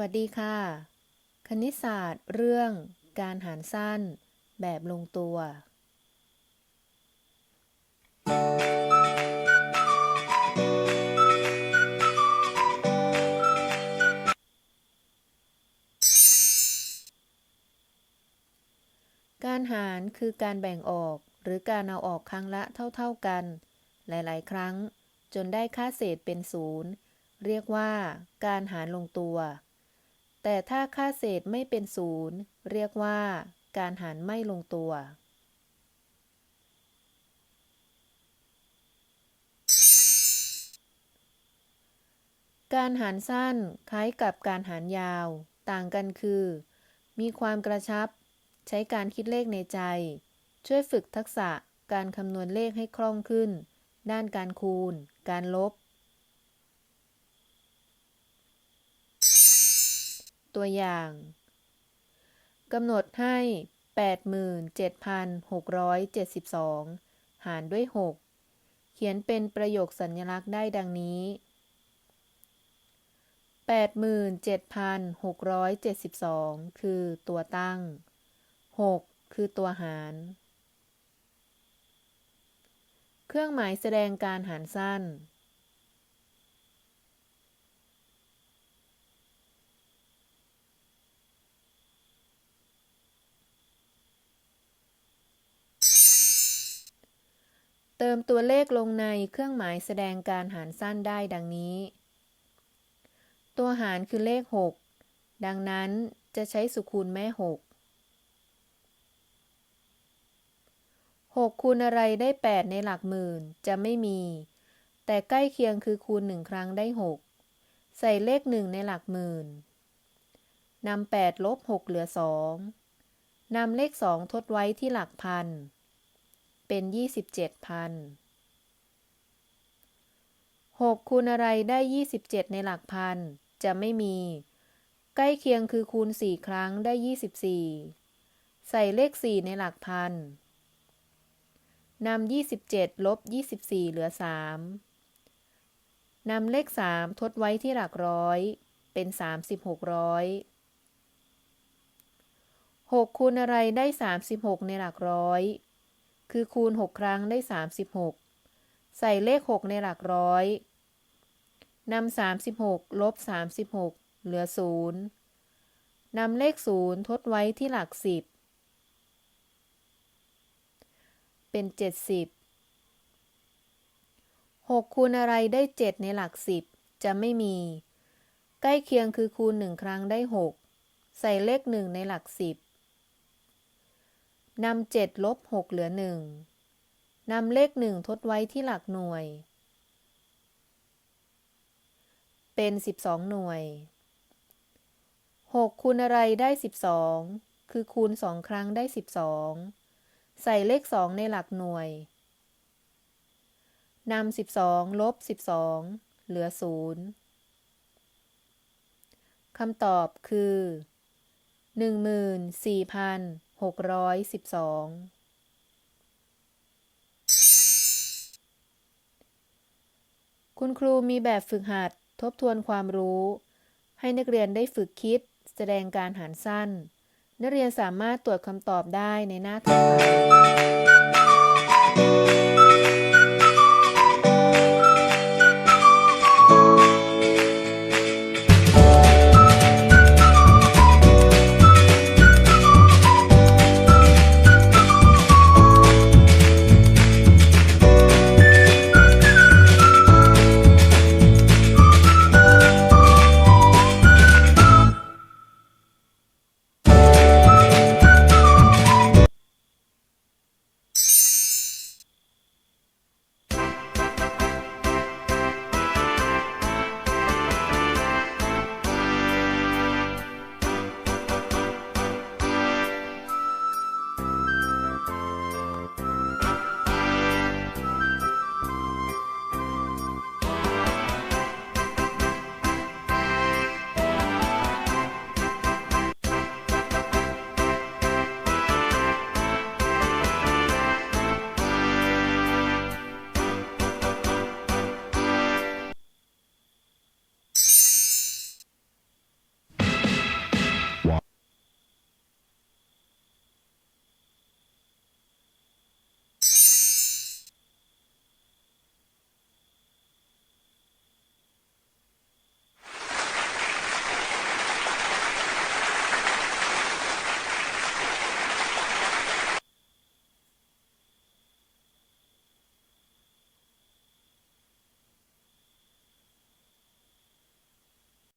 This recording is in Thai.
วัสดีค่ะ คณิตศาสตร์เรื่องการหารสั้น แบบลงตัว การหารคือการแบ่งออกหรือการเอาออกครั้งละเท่าๆกัน หลายๆ ครั้ง จนได้ค่าเศษเป็นศูนย์เรียกว่าการหารลงตัว แต่ถ้าค่าเศษไม่เป็นศูนย์เรียกว่า การหารไม่ลงตัว การหารสั้นคล้ายกับการหารยาว ต่างกันคือ มีความกระชับ ใช้การคิดเลขในใจ ช่วยฝึกทักษะการคำนวณเลขให้คล่องขึ้น ด้านการคูณ การลบ ตัวอย่างกำหนดให้ 87,672 หารด้วย 6 เขียนเป็นประโยคสัญลักษณ์ได้ดังนี้ 87,672 คือตัวตั้ง 6 คือตัวหาร เครื่องหมายแสดงการหารสั้น ติมตัวเลขลงในเครื่องหมายแสดงการหารสั้นได้ดังนี้ ตัวหารคือเลข 6 ดังนั้นจะใช้สุคูณแม่ 6 6 คูณอะไรได้ 8 ในหลักหมื่นจะไม่มี แต่ใกล้เคียงคือคูณ 1 ครั้งได้ 6 ใส่เลข 1 ในหลักหมื่นนำ8ลบ 6 เหลือ 2นำเลข 2 ทดไว้ที่หลักพัน เป็น 27พัน6คูณอะไรได้ 27 ในหลักพัน จะไม่มี ใกล้เคียงคือคูณ 4 ครั้งได้ 24 ใส่เลข 4 ในหลักพันนำ27 ลบ 24 เหลือ 3 นำเลข 3 ทดไว้ที่หลักร้อย เป็น 36ร้อย6คูณอะไรได้ 36 ในหลักร้อย คือคูณ 6 ครั้งได้ 36 ใส่เลข 6 ในหลักร้อยนำ36 ลบ 36 เหลือ 0นำเลข 0 ทดไว้ที่หลัก 10 เป็น 70 6 คูณอะไรได้ 7 ในหลัก 10 จะไม่มี ใกล้เคียงคือคูณ 1 ครั้งได้ 6 ใส่เลข 1 ในหลัก 10 นำ7ลบ6เหลือ1นำเลข1ทดไว้ที่หลักหน่วย เป็น 12 หน่วย 6 คูณอะไรได้ 12 คือคูณ 2 ครั้งได้ 12 ใส่เลข 2 ในหลักหน่วยนำ12 ลบ 12 เหลือ 0คำตอบคือ 14,612คุณครูมีแบบฝึกหัดทบทวนความรู้ ให้นักเรียนได้ฝึกคิด แสดงการหารสั้น นักเรียนสามารถตรวจคำตอบได้ในหน้าถัดไป